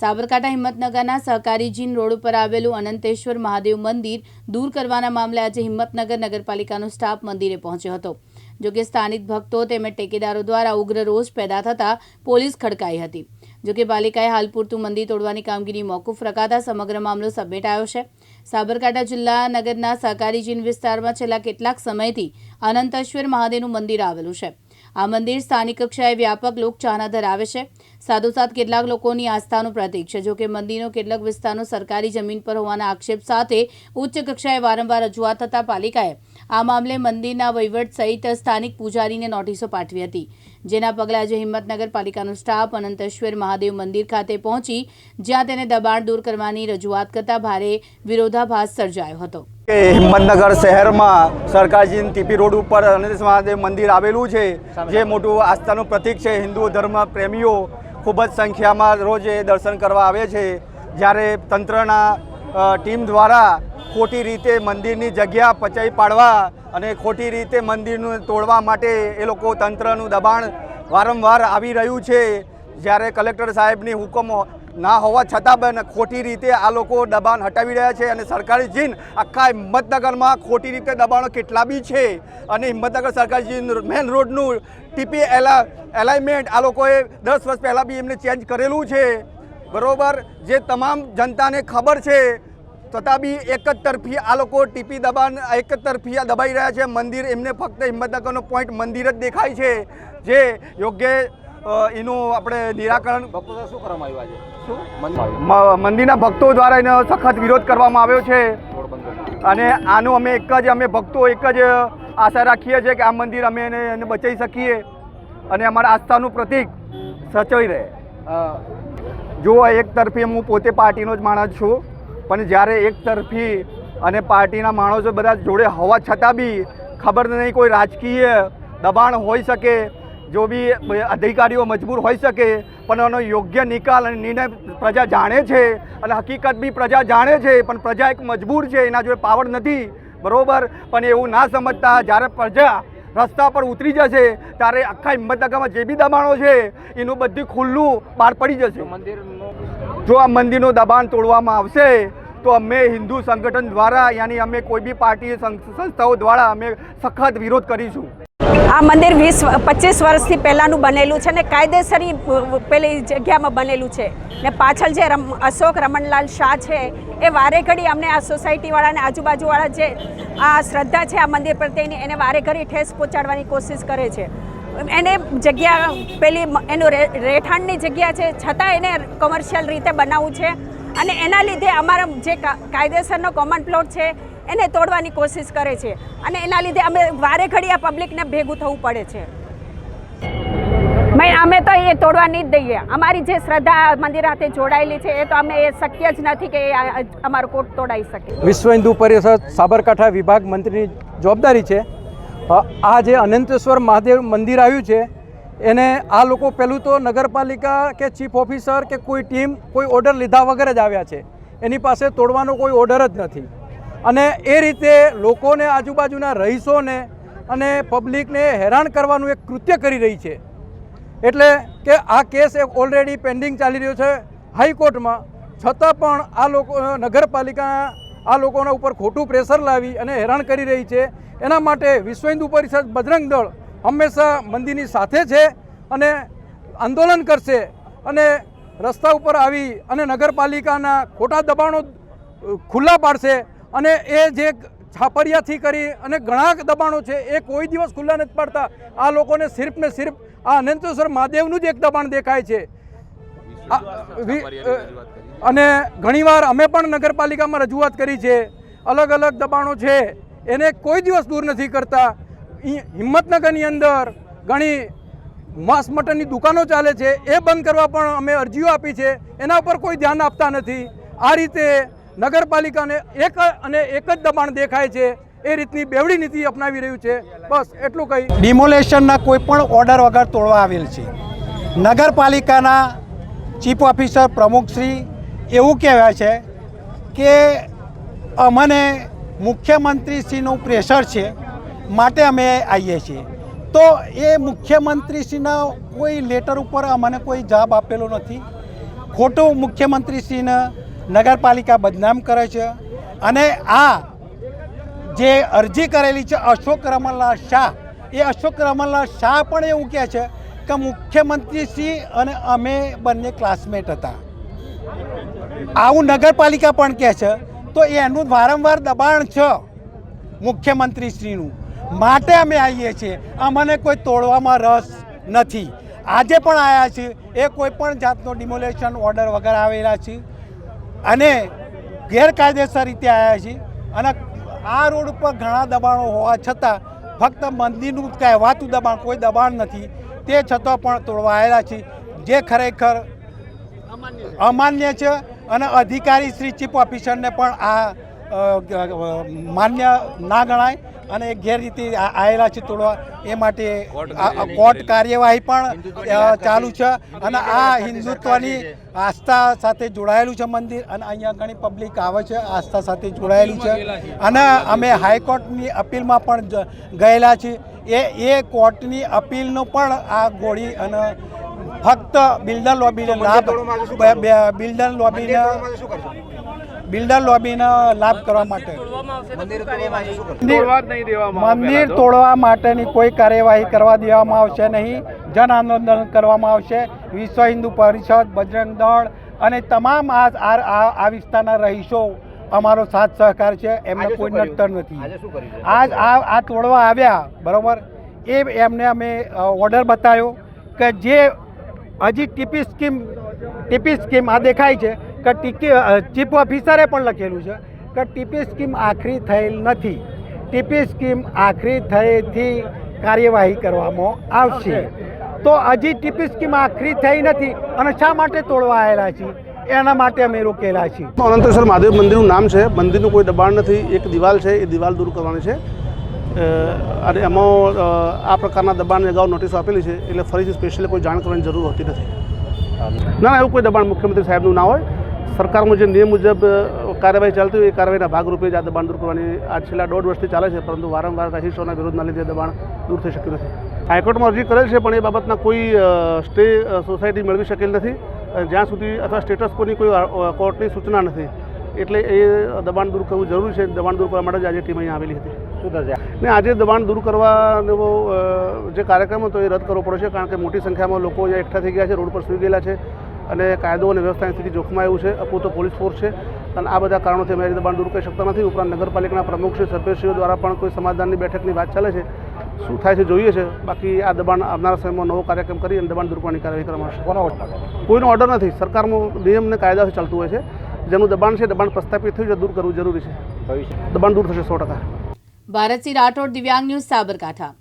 સાબરકાંઠા હિંમતનગરના સહકારી જીન રોડ ઉપર આવેલું અનંતેશ્વર મહાદેવ મંદિર દૂર કરવાના મામલે આજે હિંમતનગર નગરપાલિકાનો સ્ટાફ મંદિરે પહોંચ્યો હતો. જોકે સ્થાનિક ભક્તો તેમજ ટેકેદારો દ્વારા ઉગ્ર રોષ પેદા થતા પોલીસ ખડકાઈ હતી. જોકે પાલિકાએ હાલ પૂરતું મંદિર તોડવાની કામગીરી મોકૂફ રખાતા સમગ્ર મામલો સમેટાયો છે. સાબરકાંઠા જિલ્લા નગરના સહકારી જીન વિસ્તારમાં છેલ્લા કેટલાક સમયથી અનંતેશ્વર મહાદેવનું મંદિર આવેલું છે. આ મંદિર સ્થાનિક કક્ષાએ વ્યાપક લોકચાહના ધરાવે છે. સાથોસાથ કેટલાક લોકોની આસ્થાનું પ્રતીક છે. જોકે મંદિરનો કેટલાક વિસ્તારનો સરકારી જમીન પર હોવાના આક્ષેપ સાથે ઉચ્ચ કક્ષાએ વારંવાર રજૂઆત થતાં પાલિકાએ આ મામલે મંદિરના વહીવટ સહિત સ્થાનિક પૂજારીને નોટિસો પાઠવી હતી. જેના પગલે આજે હિંમતનગર પાલિકાનો સ્ટાફ અનંતેશ્વર મહાદેવ મંદિર ખાતે પહોંચી જ્યાં તેને દબાણ દૂર કરવાની રજૂઆત કરતા ભારે વિરોધાભાસ સર્જાયો હતો. હિંમતનગર શહેરમાં સરકારજી ટીપી રોડ ઉપર અનંત મહાદેવ મંદિર આવેલું છે. જે મોટું આસ્થાનું પ્રતીક છે. હિન્દુ ધર્મ પ્રેમીઓ ખૂબ જ સંખ્યામાં રોજ એ દર્શન કરવા આવે છે. જ્યારે તંત્રના ટીમ દ્વારા ખોટી રીતે મંદિરની જગ્યા પચાવી પાડવા અને ખોટી રીતે મંદિરનું તોડવા માટે એ લોકો તંત્રનું દબાણ વારંવાર આવી રહ્યું છે. જ્યારે કલેક્ટર સાહેબની હુકમ ના હોવા છતાં પણ ખોટી રીતે આ લોકો દબાણ હટાવી રહ્યા છે અને સરકારી જીન આખા હિંમતનગરમાં ખોટી રીતે દબાણો કેટલા બી છે. અને હિંમતનગર સરકારી જીન મેન રોડનું ટીપી એલા એલાઇમેન્ટ આ લોકોએ દસ વર્ષ પહેલાં બી એમને ચેન્જ કરેલું છે. બરોબર? જે તમામ જનતાને ખબર છે. છતાં બી એક જ તરફી આ લોકો ટીપી દબાણ, એક જ તરફી આ દબાઈ રહ્યા છે. મંદિર એમને ફક્ત હિંમતનગરનો પોઈન્ટ મંદિર જ દેખાય છે. જે યોગ્ય એનું આપણે નિરાકરણ શું કરવામાં આવ્યું આજે? મંદિરના ભક્તો દ્વારા એનો સખત વિરોધ કરવામાં આવ્યો છે. અને આનું અમે એક જ, અમે ભક્તો એક જ આશા રાખીએ છીએ કે આ મંદિર અમે એને એને બચાવી શકીએ. અને અમારા આસ્થાનું પ્રતીક સચવાઈ રહે. જો એક તરફી હું પોતે પાર્ટીનો જ માણસ છું. પણ જ્યારે એક તરફી અને પાર્ટીના માણસો બધા જોડે હોવા છતાં બી ખબર નહીં કોઈ રાજકીય દબાણ હોઈ શકે. જો બી અધિકારીઓ મજબૂર હોઈ શકે, પણ એનો યોગ્ય નિકાલ અને નિર્ણય પ્રજા જાણે છે, અને હકીકત બી પ્રજા જાણે છે, પણ પ્રજા એક મજબૂર છે, એના જોડે પાવર નથી. બરોબર? પણ એવું ના સમજતા જ્યારે પ્રજા રસ્તા પર ઉતરી જશે, ત્યારે આખા હિંમતનગરમાં જે બી દબાણો છે, એનું બધું ખુલ્લું બહાર પડી જશે. જો આ મંદિરનું દબાણ તોડવામાં આવશે, તો અમે હિન્દુ સંગઠન દ્વારા, યાની અમે કોઈ બી પાર્ટી સંસ્થાઓ દ્વારા અમે સખત વિરોધ કરીશું. આ મંદિર વીસ પચીસ વર્ષથી પહેલાંનું બનેલું છે ને કાયદેસરી પેલી જગ્યામાં બનેલું છે. ને પાછળ જે રમ, અશોક રમણલાલ શાહ છે, એ વારે ઘડી અમને આ સોસાયટીવાળાને, આજુબાજુવાળા જે આ શ્રદ્ધા છે આ મંદિર પ્રત્યેની એને વારે ઘડી ઠેસ પહોંચાડવાની કોશિશ કરે છે. એને જગ્યા પેલી એનું રહેઠાણની જગ્યા છે, છતાં એને કોમર્શિયલ રીતે બનાવવું છે. અને એના લીધે અમારા જે કાયદેસરનો કોમન પ્લોટ છે એને તોડવાની કોશિશ કરે છે. અને એના લીધે અમે વારે ઘડી આ પબ્લિકને ભેગું થવું પડે છે. અમે તો એ તોડવા નહીં જ દઈએ. અમારી જે શ્રદ્ધા મંદિર સાથે જોડાયેલી છે, એ તો અમે એ શક્ય જ નથી કે અમારો કોટ તોડાઈ શકે. વિશ્વ હિન્દુ પરિષદ સાબરકાંઠા વિભાગ મંત્રીની જવાબદારી છે. આ જે અનંતેશ્વર મહાદેવ મંદિર આવ્યું છે, એને આ લોકો પહેલું તો નગરપાલિકા કે ચીફ ઓફિસર કે કોઈ ટીમ કોઈ ઓર્ડર લીધા વગર જ આવ્યા છે. એની પાસે તોડવાનો કોઈ ઓર્ડર જ નથી. અને એ રીતે લોકોને આજુબાજુના રહીશોને અને પબ્લિકને હેરાન કરવાનું એક કૃત્ય કરી રહી છે. એટલે કે આ કેસ એક ઓલરેડી પેન્ડિંગ ચાલી રહ્યો છે હાઈકોર્ટમાં. છતાં પણ આ લોકો, નગરપાલિકા આ લોકોના ઉપર ખોટું પ્રેશર લાવી અને હેરાન કરી રહી છે. એના માટે વિશ્વ હિન્દુ પરિષદ બજરંગ દળ હંમેશા મંદિરની સાથે છે અને આંદોલન કરશે અને રસ્તા ઉપર આવી અને નગરપાલિકાના ખોટા દબાણો ખુલ્લા પાડશે અને એ જે છાપરિયાથી કરી અને ઘણા દબાણો છે એ કોઈ દિવસ ખુલ્લા નથી પાડતા. આ લોકોને સિર્ફ ને સિર્ફ આ અનંતેશ્વર મહાદેવનું જ એક દબાણ દેખાય છે. અને ઘણીવાર અમે પણ નગરપાલિકામાં રજૂઆત કરી છે. અલગ અલગ દબાણો છે. એને કોઈ દિવસ દૂર નથી કરતા. હિંમતનગરની અંદર ઘણી માંસ મટનની દુકાનો ચાલે છે. એ બંધ કરવા પણ અમે અરજીઓ આપી છે. એના પર કોઈ ધ્યાન આપતા નથી. આ રીતે નગરપાલિકાને એક અને એક જ દબાણ દેખાય છે, એ રીતની બેવડી નીતિ અપનાવી રહ્યું છે. બસ, એટલું કહી. ડિમોલેશનના કોઈ પણ ઓર્ડર વગર તોડવા આવેલ છે. નગરપાલિકાના ચીફ ઓફિસર પ્રમુખશ્રી એવું કહેવાય છે કે અમને મુખ્યમંત્રીશ્રીનું પ્રેશર છે, માટે અમે આવીએ છીએ. તો એ મુખ્યમંત્રીશ્રીના કોઈ લેટર ઉપર અમને કોઈ જવાબ આપેલો નથી. ખોટું મુખ્યમંત્રીશ્રીને નગરપાલિકા બદનામ કરે છે અને આ જે અરજી કરેલી છે અશોક રમણલાલ શાહ, એ અશોક રમણલાલ શાહ પણ એવું કહે છે કે મુખ્યમંત્રીશ્રી અને અમે બંને ક્લાસમેટ હતા. આવું નગરપાલિકા પણ કહે છે, તો એનું વારંવાર દબાણ છે મુખ્યમંત્રીશ્રીનું માટે અમે આવીએ છીએ. અમને કોઈ તોડવામાં રસ નથી. આજે પણ આવ્યા છીએ. એ કોઈ પણ જાતનો ડિમોલેશન ઓર્ડર વગર આવેલા છે અને ગેરકાયદેસર રીતે આવ્યા છે. અને આ રોડ ઉપર ઘણા દબાણો હોવા છતાં ફક્ત મંદિરનું કહેવાતું દબાણ, કોઈ દબાણ નથી. તે છતાં પણ તોડવા આવેલા છે. જે ખરેખર અમાન્ય છે અને અધિકારી શ્રી ચીફ ઓફિસરને પણ આ માન્ય ના ગણાય. અને એક ગેરરીતિ આવેલા છે તોડવા એ માટે કોર્ટ કાર્યવાહી પણ ચાલુ છે અને આ હિન્દુત્વની આસ્થા સાથે જોડાયેલું છે મંદિર અને અહીંયા ઘણી પબ્લિક આવે છે આસ્થા સાથે જોડાયેલું છે. અને અમે હાઈકોર્ટની અપીલમાં પણ ગયેલા છીએ. એ એ કોર્ટની અપીલનો પણ આ ગોળી અને ફક્ત બિલ્ડર લોબીને લાભ બિલ્ડર લોબીને બિલ્ડર લોબીનો લાભ કરવા માટે. તોડવા જ નહીં દેવામાં આવે મંદિર તોડવા માટેની કોઈ કાર્યવાહી કરવા દેવામાં આવશે નહીં. જન આંદોલન કરવામાં આવશે. વિશ્વ હિન્દુ પરિષદ બજરંગ દળ અને તમામ આ આ- વિસ્તારના રહીશો અમારો સાથ સહકાર છે. એમને કોઈ નડતર નથી? આજ આ આ તોડવા આવ્યા બરાબર? એ એમને અમે ઓર્ડર બતાવ્યો કે જે હજી ટીપી સ્કીમ ટીપી સ્કીમ આ દેખાય છે કે ટીકી ચીફ ઓફિસરે પણ લખેલું છે કે ટીપી સ્કીમ આખરી થયેલ નથી. ટીપી સ્કીમ આખરી થયેથી કાર્યવાહી કરવામાં આવશે. તો હજી ટીપી સ્કીમ આખરી થઈ નથી અને શા માટે તોડવા આવેલા છે? એના માટે અમે રોકેલા છીએ. અનંતેશ્વર મહાદેવ મંદિરનું નામ છે. મંદિરનું કોઈ દબાણ નથી. એક દિવાલ છે. એ દિવાલ દૂર કરવાની છે. અને એમાં આ પ્રકારના દબાણની અગાઉ નોટિસ આપેલી છે. એટલે ફરીથી સ્પેશિયલી કોઈ જાણ કરવાની જરૂર હોતી નથી. ના, એવું કોઈ દબાણ મુખ્યમંત્રી સાહેબનું ના હોય. સરકારમાં જે નિયમ મુજબ કાર્યવાહી ચાલતી હોય એ કાર્યવાહીના ભાગરૂપે જ આ દબાણ દૂર કરવાની આ છેલ્લા દોઢ વર્ષથી ચાલે છે પરંતુ વારંવાર રહીશોના વિરોધના લીધે દબાણ દૂર થઈ શક્યું નથી. હાઈકોર્ટમાં અરજી કરેલ છે પણ એ બાબતના કોઈ સ્ટે સોસાયટી મેળવી શકેલ નથી. જ્યાં સુધી અથવા સ્ટેટસ કોની કોઈ કોર્ટની સૂચના નથી એટલે એ દબાણ દૂર કરવું જરૂરી છે. દબાણ દૂર કરવા માટે જ આજે ટીમ અહીંયા આવેલી હતી. ને આજે દબાણ દૂર કરવાનો જે કાર્યક્રમ હતો એ રદ કરવો પડશે કારણ કે મોટી સંખ્યામાં લોકો અહીંયા એકઠા થઈ ગયા છે રોડ પર સુઈ ગયેલા છે. અને કાયદો અને વ્યવસ્થાની સ્થિતિ જોખમાય આવ્યું છે અપૂરતો પોલીસ ફોર્સ છે અને આ બધા કારણોથી અમે દબાણ દૂર કરી શકતા નથી. ઉપરાંત નગરપાલિકાના પ્રમુખશ્રી સભ્યશ્રીઓ દ્વારા પણ કોઈ સમાધાનની બેઠકની વાત ચાલે છે. શું થાય છે જોઈએ છે. બાકી આ દબાણ આવનારા સમયમાં નવો કાર્યક્રમ કરી અને દબાણ દૂર કરવાની કાર્યવાહી કરવામાં આવશે. કોઈનો ઓર્ડર નથી. સરકારનો નિયમ અને કાયદાથી ચાલતું હોય છે. જેનું દબાણ છે દબાણ પ્રસ્થાપિત થયું છે દૂર કરવું જરૂરી છે. દબાણ દૂર થશે સો ટકા. ભારતસિંહ રાઠોડ દિવ્યાંગ ન્યૂઝ સાબરકાંઠા.